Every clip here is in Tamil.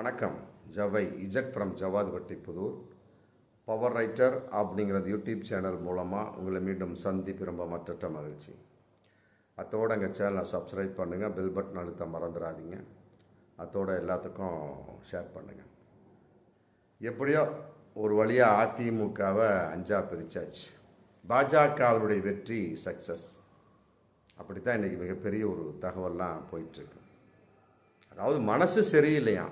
வணக்கம். ஜவை Z from Javadupatti Puthur. Power writer அப்படிங்கிறது யூடியூப் சேனல் மூலமாக உங்களை மீண்டும் சந்திப்பு ரொம்ப மற்ற மகிழ்ச்சி. அத்தோடு எங்கள் சேனலை சப்ஸ்கிரைப் பண்ணுங்கள் பெல் பட்டன் அழுத்த மறந்துடாதீங்க. அத்தோடு எல்லாத்துக்கும் ஷேர் பண்ணுங்கள் எப்படியோ ஒரு வழியாக அதிமுகவை அஞ்சா பிரிச்சாச்சு. பாஜகவினுடைய வெற்றி சக்ஸஸ் அப்படித்தான் இன்றைக்கி மிகப்பெரிய ஒரு தகவல்லாம் போயிட்டுருக்கு அதாவது மனசு சரியில்லையா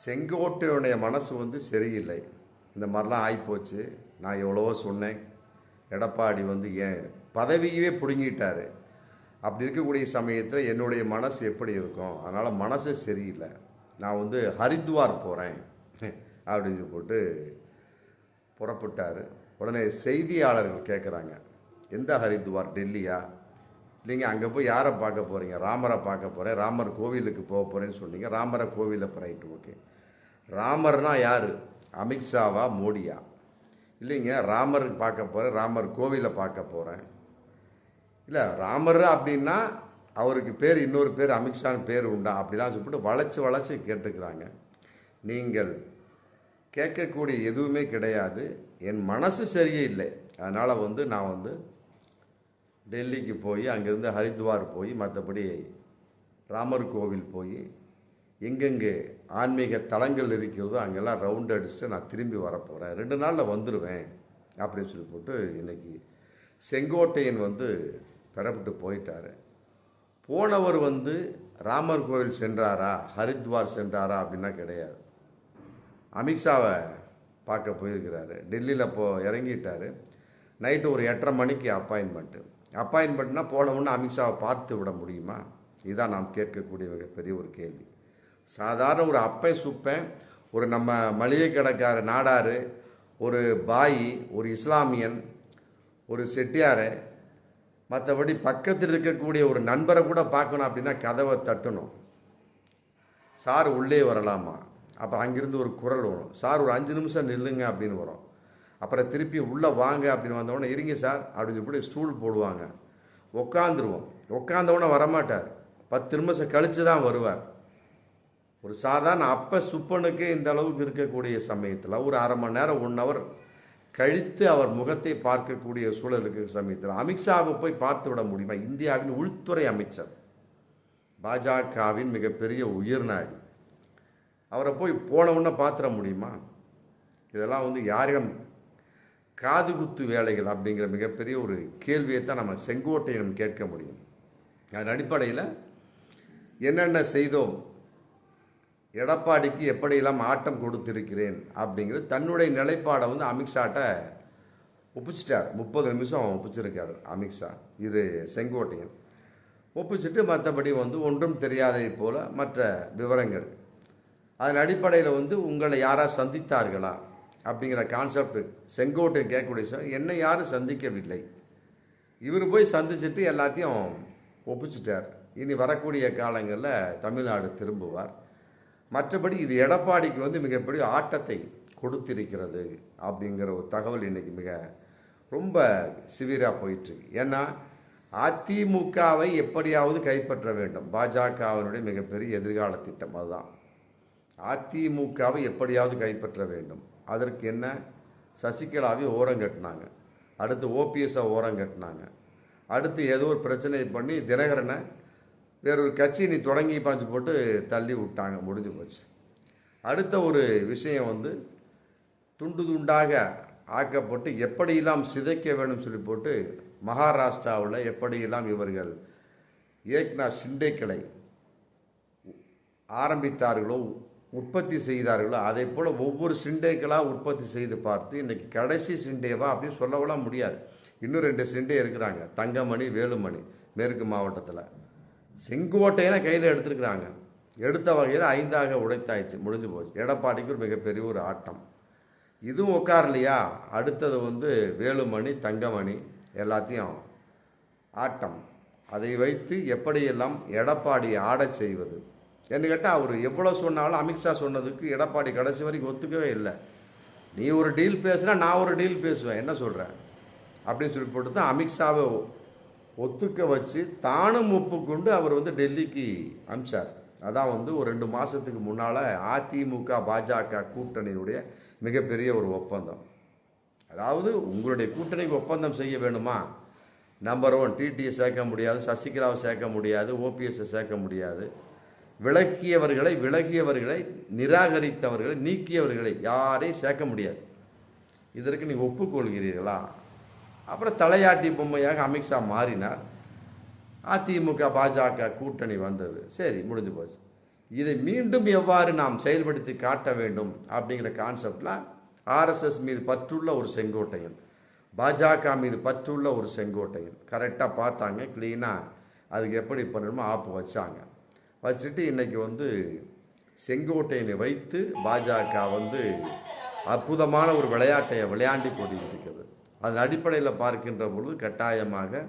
செங்கோட்டையுடைய மனசு வந்து சரியில்லை. இந்த மாதிரிலாம் ஆகிப்போச்சு நான் எவ்வளவோ சொன்னேன். எடப்பாடி வந்து ஏன் பதவியவே பிடுங்கிட்டாரு. அப்படி இருக்கக்கூடிய சமயத்தில் என்னுடைய மனசு எப்படி இருக்கும்? அதனால் மனசு சரியில்லை. நான் வந்து ஹரித்வார் போகிறேன் அப்படின்னு போட்டு புறப்பட்டார். உடனே செய்தியாளர்கள் கேட்குறாங்க எந்த ஹரித்வார்? டெல்லியா? இல்லைங்க அங்கே போய் யாரை பார்க்க போகிறீங்க ராமரை பார்க்க போகிறேன் ராமர் கோவிலுக்கு போக போகிறேன்னு சொன்னீங்க. ராமரை கோவிலில் ரைட்டு ஓகே. ராமர்னா யார்? அமித்ஷாவா மோடியா? இல்லைங்க ராமர் பார்க்க போகிறேன் ராமர் கோவிலை பார்க்க போகிறேன் இல்லை ராமர் அப்படின்னா அவருக்கு பேர் இன்னொரு பேர் அமித்ஷான்னு பேர் உண்டா? அப்படிலாம் சொல்லிட்டு வளைச்சி வளைச்சி கேட்டுக்கிறாங்க. நீங்கள் கேட்கக்கூடிய எதுவுமே கிடையாது. என் மனசு சரியே இல்லை. அதனால் வந்து நான் வந்து டெல்லிக்கு போய் அங்கேருந்து ஹரித்வார் போய் மற்றபடி ராமர் கோவில் போய் எங்கெங்கே ஆன்மீக தலங்கள் இருக்கிறதோ அங்கெல்லாம் ரவுண்ட் அடிச்சுட்டு நான் திரும்பி வரப்போகிறேன் ரெண்டு நாளில் வந்துடுவேன் அப்படின்னு சொல்லி போட்டு இன்றைக்கி செங்கோட்டையன் வந்து பெறப்பட்டு போயிட்டார். போனவர் வந்து ராமர் கோவில் சென்றாரா ஹரித்வார் சென்றாரா அப்படின்னா கிடையாது. அமித்ஷாவை பார்க்க போயிருக்கிறாரு. டெல்லியில் இப்போ இறங்கிட்டார். நைட்டு ஒரு எட்டரை மணிக்கு அப்பாயின்மெண்ட்டு அப்பாயின்மெண்ட்னா போனவுடனே அமித்ஷாவை பார்த்து விட முடியுமா? இதுதான் நாம் கேட்கக்கூடிய பெரிய ஒரு கேள்வி. சாதாரண ஒரு அப்பை சுப்பேன் ஒரு நம்ம மளிகை கடைக்கார நாடார் ஒரு பாய் ஒரு இஸ்லாமியன் ஒரு செட்டியாரை மற்றபடி பக்கத்தில் இருக்கக்கூடிய ஒரு நண்பரை கூட பார்க்கணும் அப்படின்னா கதவை தட்டணும். சார் உள்ளே வரலாமா? அப்புறம் அங்கேருந்து ஒரு குரல் வரும். சார் ஒரு அஞ்சு நிமிஷம் நில்லுங்க அப்படின்னு வரும். அப்புறம் திருப்பி உள்ளே வாங்க அப்படின்னு வந்தவொடனே இருங்க சார் அப்படின்னு சொல்லி ஸ்டூல் போடுவாங்க. உட்காந்துருவோம் உட்காந்தவொடனே வரமாட்டார். பத்து நிமிஷம் கழித்து தான் வருவார். ஒரு சாதாரண அப்ப சுப்பனுக்கு இந்த அளவுக்கு இருக்கக்கூடிய சமயத்தில் ஒரு அரை மணி நேரம் ஒன் ஹவர் கழித்து அவர் முகத்தை பார்க்கக்கூடிய சூழல் இருக்கிற சமயத்தில் அமித்ஷாவை போய் பார்த்து விட முடியுமா? இந்தியாவின் உள்துறை அமைச்சர் பாஜகவின் மிகப்பெரிய உயிர்நாடி அவரை போய் போனவுடனே பார்த்துட முடியுமா? இதெல்லாம் வந்து யாரிடம் காது குத்து வேலைகள் அப்படிங்கிற மிகப்பெரிய ஒரு கேள்வியை தான் நம்ம செங்கோட்டையிடம் கேட்க முடியும். அதன் அடிப்படையில் என்னென்ன செய்தோம்? எடப்பாடிக்கு எப்படியெல்லாம் ஆட்டம் கொடுத்திருக்கிறேன் அப்படிங்கிறது தன்னுடைய நிலைப்பாடை வந்து அமித்ஷாட்ட ஒப்பிச்சிட்டார். முப்பது நிமிஷம் ஒப்பிச்சிருக்கார் அமித்ஷா இது செங்கோட்டையன். ஒப்பிச்சிட்டு மற்றபடி வந்து ஒன்றும் தெரியாதை போல் மற்ற விவரங்கள். அதன் அடிப்படையில் வந்து உங்களை யாராக சந்தித்தார்களா? அப்படிங்கிற கான்செப்ட் செங்கோட்டை கேட்கக்கூடிய சார் என்னை யாரும் சந்திக்கவில்லை. இவர் போய் சந்திச்சுட்டு எல்லாத்தையும் ஒப்பிச்சிட்டார். இனி வரக்கூடிய காலங்களில் தமிழ்நாடு திரும்புவார். மற்றபடி இது எடப்பாடிக்கு வந்து மிகப்பெரிய ஆட்டத்தை கொடுத்திருக்கிறது அப்படிங்கிற ஒரு தகவல் இன்றைக்கி மிக ரொம்ப சிவியராக போயிட்டுருக்கு. ஏன்னா அதிமுகவை எப்படியாவது கைப்பற்ற வேண்டும். பாஜகவினுடைய மிகப்பெரிய எதிர்கால திட்டம் அதுதான். அதிமுகவை எப்படியாவது கைப்பற்ற வேண்டும். அதற்கு என்ன? சசிகலாவை ஓரம் கட்டினாங்க. அடுத்து ஓபிஎஸ்ஸை ஓரம் கட்டினாங்க. அடுத்து ஏதோ ஒரு பிரச்சனையை பண்ணி தினகரனை வேறொரு கட்சி நீ தொடங்கி பாஞ்சு போட்டு தள்ளி விட்டாங்க முடிஞ்சு போச்சு. அடுத்த ஒரு விஷயம் வந்து துண்டு துண்டாக ஆக்கப்பட்டு எப்படியெல்லாம் சிதைக்க வேணும் சொல்லி போட்டு மகாராஷ்டிராவில் எப்படியெல்லாம் இவர்கள் ஏக்நாத் ஷிண்டேக்களை ஆரம்பித்தார்களோ உற்பத்தி செய்தார்களோ அதே போல் ஒவ்வொரு சிண்டேக்களாக உற்பத்தி செய்து பார்த்து இன்றைக்கி கடைசி சிண்டேவா அப்படின்னு சொல்லவெல்லாம் முடியாது. இன்னும் ரெண்டு சிண்டே இருக்கிறாங்க. தங்கமணி வேலுமணி மேற்கு மாவட்டத்தில். செங்கோட்டையெல்லாம் கையில் எடுத்துருக்குறாங்க. எடுத்த வகையில் ஐந்தாக உடைத்தாயிடுச்சு முடிஞ்சு போச்சு. எடப்பாடிக்கு ஒரு மிகப்பெரிய ஒரு ஆட்டம். இதுவும் உட்காரலையா? அடுத்தது வந்து வேலுமணி தங்கமணி எல்லாத்தையும் ஆட்டம். அதை வைத்து எப்படியெல்லாம் எடப்பாடி ஆடச் செய்வது? என்ன கேட்டால் அவர் எவ்வளோ சொன்னாலும் அமித்ஷா சொன்னதுக்கு எடப்பாடி கடைசி வரைக்கும் ஒத்துக்கவே இல்லை. நீ ஒரு டீல் பேசுனா நான் ஒரு டீல் பேசுவேன். என்ன சொல்கிறேன் அப்படின்னு சொல்லி போட்டு தான் அமித்ஷாவை ஒத்துக்க வச்சு தானும் ஒப்புக்கொண்டு அவர் வந்து டெல்லிக்கு அமிச்சார். அதான் வந்து ஒரு ரெண்டு மாதத்துக்கு முன்னால் அதிமுக பாஜக கூட்டணியினுடைய மிகப்பெரிய ஒரு ஒப்பந்தம். அதாவது உங்களுடைய கூட்டணிக்கு ஒப்பந்தம் செய்ய வேணுமா? நம்பர் ஒன் டிடியை சேர்க்க முடியாது சசிகலாவை சேர்க்க முடியாது ஓபிஎஸ்ஸை சேர்க்க முடியாது. விலக்கியவர்களை விலகியவர்களை நிராகரித்தவர்களை நீக்கியவர்களை யாரையும் சேர்க்க முடியாது. இதற்கு நீங்கள் ஒப்புக்கொள்கிறீர்களா? அப்புறம் தலையாட்டி பொம்மையாக அமித்ஷா மாறினார். அதிமுக பாஜக கூட்டணி வந்தது. சரி முடிஞ்சு போச்சு. இதை மீண்டும் எவ்வாறு நாம் செயல்படுத்தி காட்ட வேண்டும் அப்படிங்கிற கான்செப்டில் ஆர்எஸ்எஸ் மீது பற்றுள்ள ஒரு செங்கோட்டையன் பாஜக மீது பற்றுள்ள ஒரு செங்கோட்டையன் கரெக்டாக பார்த்தாங்க க்ளீனாக அதுக்கு எப்படி பண்ணணுமோ ஆப்பு வச்சாங்க. வச்சுட்டு இன்றைக்கி வந்து செங்கோட்டையினை வைத்து பாஜக வந்து அற்புதமான ஒரு விளையாட்டை விளையாண்டி கொண்டிருக்கிறது. அதன் அடிப்படையில் பார்க்கின்ற பொழுது கட்டாயமாக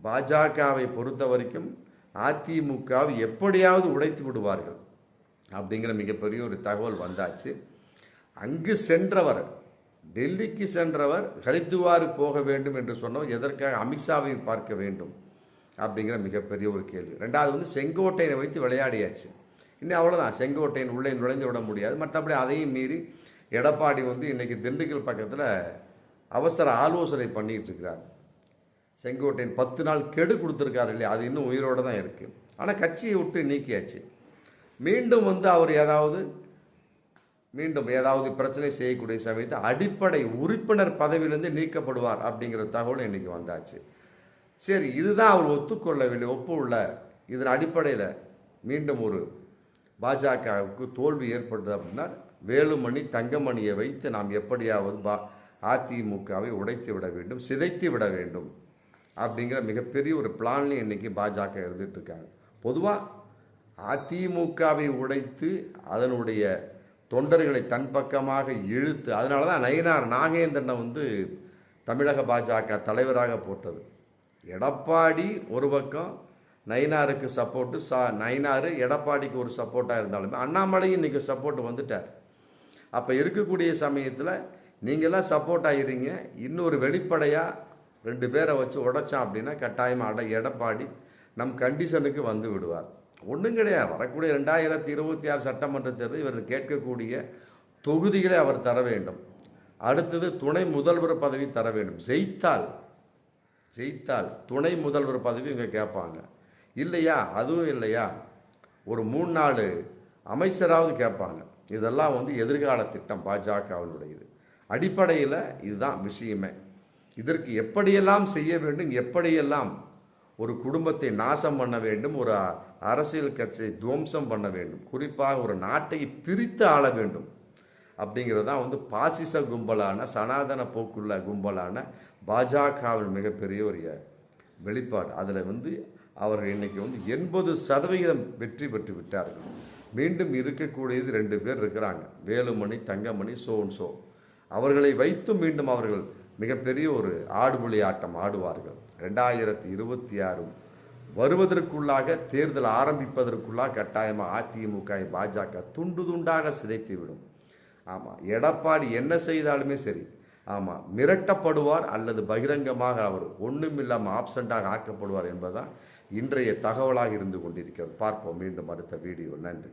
பாஜகவை பொறுத்த வரைக்கும் அதிமுகவை எப்படியாவது உடைத்து விடுவார்கள் அப்படிங்கிற மிகப்பெரிய ஒரு தகவல் வந்தாச்சு. அங்கு சென்றவர் டெல்லிக்கு சென்றவர் ஹரித்துவார் போக வேண்டும் என்று சொன்னவர் எதற்காக? அமித்ஷாவை பார்க்க வேண்டும். அப்படிங்கிற மிகப்பெரிய ஒரு கேள்வி. ரெண்டாவது வந்து செங்கோட்டையனை வைத்து விளையாடியாச்சு. இன்னும் அவ்வளோதான் செங்கோட்டையன் உள்ளே நுழைந்து விட முடியாது. மற்றபடி அதையும் மீறி எடப்பாடி வந்து இன்றைக்கி திண்டுக்கல் பக்கத்தில் அவசர ஆலோசனை பண்ணிக்கிட்டு இருக்கிறார். செங்கோட்டையன் பத்து நாள் கெடு கொடுத்துருக்காரு இல்லையா? அது இன்னும் உயிரோடு தான் இருக்குது ஆனால் கட்சியை விட்டு நீக்கியாச்சு. மீண்டும் வந்து அவர் ஏதாவது மீண்டும் ஏதாவது பிரச்சனை செய்யக்கூடிய சமயத்தில் அடிப்படை உறுப்பினர் பதவியிலிருந்து நீக்கப்படுவார் அப்படிங்கிற தகவல் இன்றைக்கி வந்தாச்சு. சரி இதுதான் அவர் ஒத்துக்கொள்ளவில்லை ஒப்புள்ள. இதன் அடிப்படையில் மீண்டும் ஒரு பாஜகவுக்கு தோல்வி ஏற்படுது அப்படின்னா வேலுமணி தங்கமணியை வைத்து நாம் எப்படியாவது பா அதிமுகவை உடைத்து விட வேண்டும் சிதைத்து விட வேண்டும் அப்படிங்கிற மிகப்பெரிய ஒரு பிளான்லையும் இன்னைக்கு பாஜக இருந்துகிட்ருக்காங்க பொதுவாக அதிமுகவை உடைத்து அதனுடைய தொண்டர்களை தன் பக்கமாக இழுத்து அதனால தான் நயினார் நாகேந்திரனை வந்து தமிழக பாஜக தலைவராக போட்டது. எடப்பாடி ஒரு பக்கம் நயினாருக்கு சப்போர்ட்டு சா நயினார் எடப்பாடிக்கு ஒரு சப்போர்ட்டாக இருந்தாலுமே அண்ணாமலையும் இன்றைக்கி சப்போர்ட் வந்துட்டார். அப்போ இருக்கக்கூடிய சமயத்தில் நீங்களாம் சப்போர்ட் ஆகிறீங்க இன்னொரு வெளிப்படையாக ரெண்டு பேரை வச்சு உடைச்சான் அப்படின்னா கட்டாயமாக அட எடப்பாடி நம் கண்டிஷனுக்கு வந்து விடுவார். ஒன்றும் கிடையாது. வரக்கூடிய ரெண்டாயிரத்தி இருபத்தி ஆறு சட்டமன்ற தேர்தல் இவர் கேட்கக்கூடிய தொகுதிகளை அவர் தர வேண்டும். அடுத்தது துணை முதல்வர் பதவி தர வேண்டும். ஜெயித்தால் ஜெயித்தால் துணை முதல்வர் பதவி இங்கே கேட்பாங்க. இல்லையா? அதுவும் இல்லையா? ஒரு மூணு நாள் அமைச்சராவது கேட்பாங்க. இதெல்லாம் வந்து எதிர்கால திட்டம் பாஜகவினுடையது. அடிப்படையில் இதுதான் விஷயமே. இதற்கு எப்படியெல்லாம் செய்ய வேண்டும் எப்படியெல்லாம் ஒரு குடும்பத்தை நாசம் பண்ண வேண்டும் ஒரு அரசியல் கட்சியை துவம்சம் பண்ண வேண்டும் குறிப்பாக ஒரு நாட்டை பிரித்து ஆள வேண்டும் அப்படிங்கிறது தான் வந்து பாசிச கும்பலான சனாதன போக்குள்ள கும்பலான பாஜகவின் மிகப்பெரிய ஒரு வெளிப்பாடு. அதில் வந்து அவர்கள் இன்றைக்கி வந்து எண்பது சதவிகிதம் வெற்றி பெற்று விட்டார்கள். மீண்டும் இருக்கக்கூடியது ரெண்டு பேர் இருக்கிறாங்க. வேலுமணி தங்கமணி சோன் சோ. அவர்களை வைத்து மீண்டும் அவர்கள் மிகப்பெரிய ஒரு ஆடுபுலி ஆட்டம் ஆடுவார்கள். ரெண்டாயிரத்தி இருபத்தி ஆறு வருவதற்குள்ளாக தேர்தல் ஆரம்பிப்பதற்குள்ளாக கட்டாயமாக அதிமுக பாஜக துண்டு துண்டாக சிதைத்து விடும் ஆமாம் எடப்பாடி என்ன செய்தாலுமே சரி. ஆமாம் மிரட்டப்படுவார் அல்லது பகிரங்கமாக அவர் ஒன்றுமில்லாமல் ஆப்சண்டாக ஆக்கப்படுவார் என்பதுதான் இன்றைய தகவலாக இருந்து கொண்டிருக்கிறது. பார்ப்போம் மீண்டும் அடுத்த வீடியோ. நன்றி.